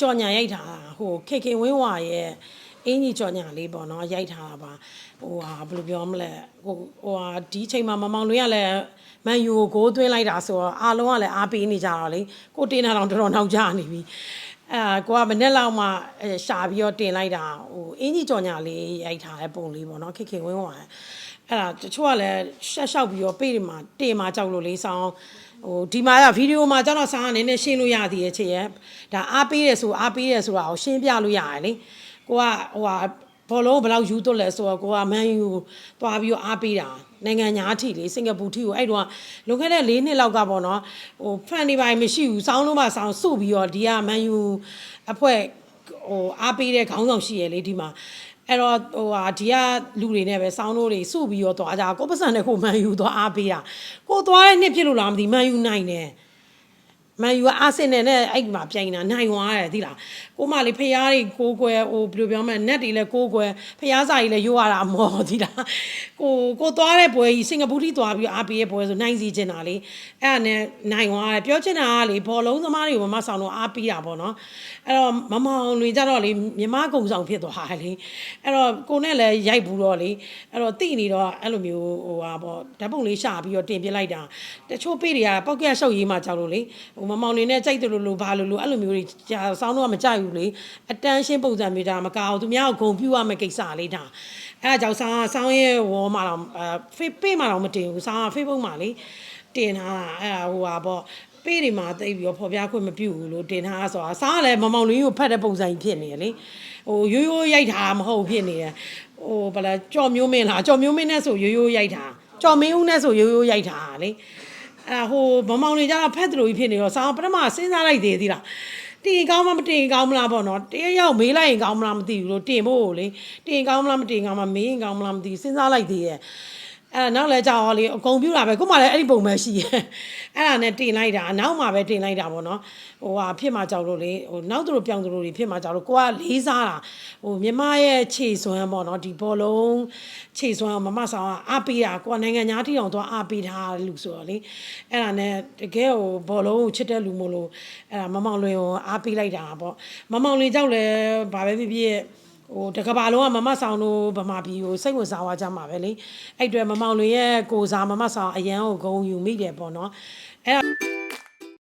ကြော်ညာရိုက်ထားတာဟိုခေခင်ဝင်းဝါရဲ့အင်းကြီးကြော်ညာလေးပေါ့နော်ရိုက်ထားတာပါဟိုဟာဘယ်လိုပြောမလဲဟိုဟိုဟာဒီချိန်မှာမမောင်လွင်ကလည်းမန်ယူကိုဂိုးသွင်းလိုက်တာဆိုတော့အားလုံးကလည်းအားပေးနေကြတော့လေကိုတင်းတာတော့တော်တော်နောက်ကျနေပြီ အဲကိုကမနေ့လောက်မှအဲရှာပြီးတော့တင်လိုက်တာဟိုအင်းကြီးကြော်ညာလေးရိုက်ထားတဲ့ပုံလေးပေါ့နော်ခေခင်ဝင်းဝါရဲ့အဲ့ဒါတချို့ကလည်းရှက်ရှောက်ပြီးတော့ပေ့တွေမှာတင်မှာကြောက်လို့လေးဆောင်ဟိုဒီမှာကဗီဒီယိုမှာကျွန်တော်ဆောင်းအနေနဲ့ရှင်းလို့ရသေးရဲ့ချေရဲ့ဒါအားပေးတယ်ဆိုအားပေးတယ်ဆိုတာကိုရှင်းပြလို့ရတယ်လေကိုကဟိုဟာ ဘောလုံးဘယ်လောက်ယူသွတ်လဲဆိုတော့ကိုကမန်ယူသွားပြီးတော့အားပေးတာနိုင်ငံညာအထိလေစင်ကာပူထိကိုအဲ့တော့လွန်ခဲ့တဲ့၄နှစ်လောက်ကပေါ့နော်ဟိုဖန်နေပိုင်းမရှိဘူးစောင်းလုံးမစောင်းစုပြီးတော့ဒီကမန်ယူအဖွဲ့ဟိုအားပေးတဲ့ခေါင်းဆောင်ရှိရလေဒီမှာအဲ့တော့ဟိုဟာဒီကလူတွေနဲ့ပဲစောင်းတို့တွေစုပြီးတော့သွားကြကိုပတ်စံနဲ့ကိုမန်ယူသွားအားပေးတာကိုသွားတဲ့နှစ်ဖြစ်လို့လားမသိမန်ယူနိုင်တယ် မန်ယူကအာဆင်နယ်နဲ့အဲ့ဒီမှာပြိုင်တာနိုင်သွားတယ်သိလားကိုမလေးဖျားတွေကိုကိုွယ်ဟိုဘယ်လိုပြောမလဲနက်တွေလည်းကိုကိုွယ်ဖျားစာကြီးလည်းရိုးရတာမော်သိလားကိုကိုသွားတဲ့ပွဲကြီးစင်ကာပူထိသွားပြီးအားပေးရဲ့ပွဲဆိုနိုင်စီချင်တာလေအဲ့ဒါနဲ့နိုင်သွားတယ်ပြောချင်တာကလေဘောလုံးသမားတွေကိုမမဆောင်တော့အားပေးတာပေါ့နော်အဲ့တော့မမောင်တွေကြတော့လေမြမကုံဆောင်ဖြစ်သွားတယ်လေအဲ့တော့ကိုနဲ့လည်းရိုက်ဘူးတော့လေအဲ့တော့တိနေတော့အဲ့လိုမျိုးဟိုဟာပေါ့ဓာတ်ပုံလေးရှာပြီးတော့တင်ပြလိုက်တာတချို့ပေးတွေကပောက်ကရရှောက်ရေးမှကြောက်လို့လေဟိုမမောင်နေနဲ့ကြိုက်တယ်လို့လို့ဘာလို့လို့အဲ့လိုမျိုးတွေကြာဆောင်းတော့မကြိုက်ဘူးလေအတန်းရှင်းပုံစံမျိုးဒါမကောက်သူများကိုဂုံပြူရမယ့်ကိစ္စလေးဒါအဲ့ဒါကြောင့်ဆောင်းကဆောင်းရဲ့ဝေါ်မှာတော့အဲဖေးပေးမှာတော့မတင်ဘူးဆောင်းက Facebook မှာလေတင်ထားတာအဲ့ဒါဟိုဟာပေါ့ပေးတွေမှာတိတ်ပြီးတော့ဖော်ပြခွင့်မပြုဘူးလို့တင်ထားတာဆိုတာဆောင်းကလည်းမမောင်လင်းကိုဖတ်တဲ့ပုံစံကြီးဖြစ်နေတယ်လေဟိုရိုးရိုးရိုက်ထားမဟုတ်ဖြစ်နေတယ်ဟိုဘယ်လဲကြော်မျိုးမင်းလားကြော်မျိုးမင်းနဲ့ဆိုရိုးရိုးရိုက်ထားကြော်မင်းဦးနဲ့ဆိုရိုးရိုးရိုက်ထားလေ အဲ့ဟိုမမောင်နေကြတော့ဖက်သလိုကြီးဖြစ်နေတော့ဆောင်းပထမစဉ်းစားလိုက်သေးသေးလားတင်ကောင်းမမတင်ကောင်းမလားပေါ့နော်တရရောက်မေးလိုက်ရင်ကောင်းမလားမသိဘူးလို့တင်ဖို့လေတင်ကောင်းမလားမတင်ကောင်းမလားမေးရင်ကောင်းမလားမသိဘူးစဉ်းစားလိုက်သေးရဲ့ အဲ့နောက်လဲကြောက်လေအကုန်ပြူတာပဲကိုမလည်းအဲ့ဒီပုံပဲရှိရဲ့အဲ့ဒါနဲ့တင်လိုက်တာနောက်မှပဲတင်လိုက်တာပေါ့နော်ဟိုဟာဖြစ်မှကြောက်လို့လေဟိုနောက်သူတို့ပြောင်းသူတို့တွေဖြစ်မှကြောက်လို့ကိုကလေးစားတာဟိုမြမရဲ့ခြေစွမ်းပေါ့နော်ဒီဘောလုံးခြေစွမ်းမမဆောင်ကအားပေးတာကိုကနိုင်ငံသားထိအောင်သွားအားပေးထားတဲ့လူဆိုတော့လေအဲ့ဒါနဲ့တကယ်ဟိုဘောလုံးကိုချစ်တဲ့လူမို့လို့အဲ့ဒါမမောင်လွင်ကိုအားပေးလိုက်တာပေါ့မမောင်လွင်ကြောက်လဲဘာပဲဖြစ်ဖြစ် ဟိုတကဘာလုံးကမမဆောင်လို့ဗမာပြည်ကိုစိတ်ဝင်စားသွားကြမှာပဲလေအဲ့အတွေ့မမောင်လွင်ရဲ့ကိုစားမမဆောင်အရန်ကိုဂုံယူမိတယ်ပေါ့နော်အဲ့ဒါ